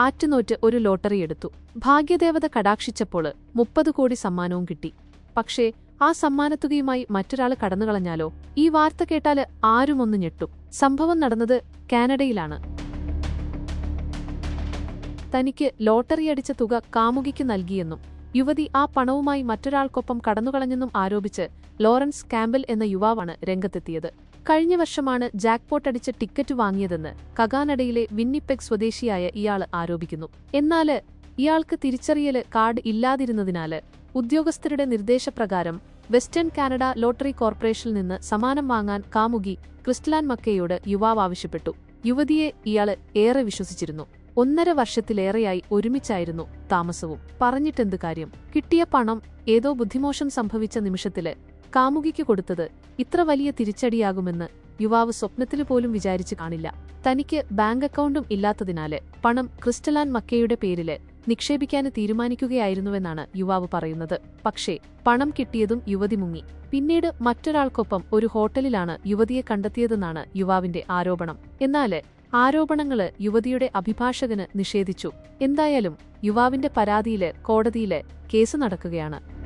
ആറ്റുനോറ്റ് ഒരു ലോട്ടറി എടുത്തു. ഭാഗ്യദേവത കടാക്ഷിച്ചപ്പോൾ മുപ്പത് കോടി സമ്മാനവും കിട്ടി. പക്ഷേ ആ സമ്മാനത്തുകയുമായി മറ്റൊരാൾ കടന്നുകളഞ്ഞാലോ? ഈ വാർത്ത കേട്ടാൽ ആരുമൊന്നു ഞെട്ടും. സംഭവം നടന്നത് കാനഡയിലാണ്. തനിക്ക് ലോട്ടറി അടിച്ച തുക കാമുകിക്ക് നൽകിയെന്നും യുവതി ആ പണവുമായി മറ്റൊരാൾക്കൊപ്പം കടന്നുകളഞ്ഞെന്നും ആരോപിച്ച് ലോറൻസ് കാമ്പിൽ എന്ന യുവാവാണ് രംഗത്തെത്തിയത്. കഴിഞ്ഞ വർഷമാണ് ജാക്ക്പോട്ട് അടിച്ച ടിക്കറ്റ് വാങ്ങിയതെന്ന് കഗാനഡയിലെ വിന്നിപ്പെഗ് സ്വദേശിയായ ഇയാൾ ആരോപിക്കുന്നു. എന്നാൽ ഇയാൾക്ക് തിരിച്ചറിയൽ കാർഡ് ഇല്ലാതിരുന്നതിനാല് ഉദ്യോഗസ്ഥരുടെ നിർദ്ദേശപ്രകാരം വെസ്റ്റേൺ കാനഡ ലോട്ടറി കോർപ്പറേഷനിൽ നിന്ന് സമാനം വാങ്ങാൻ കാമുകി ക്രിസ്റ്റലാൻ മക്കയോട് യുവാവ് ആവശ്യപ്പെട്ടു. യുവതിയെ ഇയാൾ ഏറെ വിശ്വസിച്ചിരുന്നു. ഒന്നര വർഷത്തിലേറെയായി ഒരുമിച്ചായിരുന്നു താമസവും. പറഞ്ഞിട്ടെന്ത് കാര്യം? കിട്ടിയ പണം ഏതോ ബുദ്ധിമോശം സംഭവിച്ച നിമിഷത്തിൽ കാമുകിക്ക് കൊടുത്തത് ഇത്ര വലിയ തിരിച്ചടിയാകുമെന്ന് യുവാവ് സ്വപ്നത്തിൽ പോലും വിചാരിച്ചു കാണില്ല. തനിക്ക് ബാങ്ക് അക്കൗണ്ടും ഇല്ലാത്തതിനാല് പണം ക്രിസ്റ്റലാൻ മക്കയുടെ പേരിൽ നിക്ഷേപിക്കാൻ തീരുമാനിക്കുകയായിരുന്നുവെന്നാണ് യുവാവ് പറയുന്നത്. പക്ഷേ പണം കിട്ടിയതും യുവതി മുങ്ങി. പിന്നീട് മറ്റൊരാൾക്കൊപ്പം ഒരു ഹോട്ടലിലാണ് യുവതിയെ കണ്ടെത്തിയതെന്നാണ് യുവാവിന്റെ ആരോപണം. എന്നാൽ ആരോപണങ്ങൾ യുവതിയുടെ അഭിഭാഷകന് നിഷേധിച്ചു. എന്തായാലും യുവാവിന്റെ പരാതിയിൽ കോടതിയിൽ കേസ് നടക്കുകയാണ്.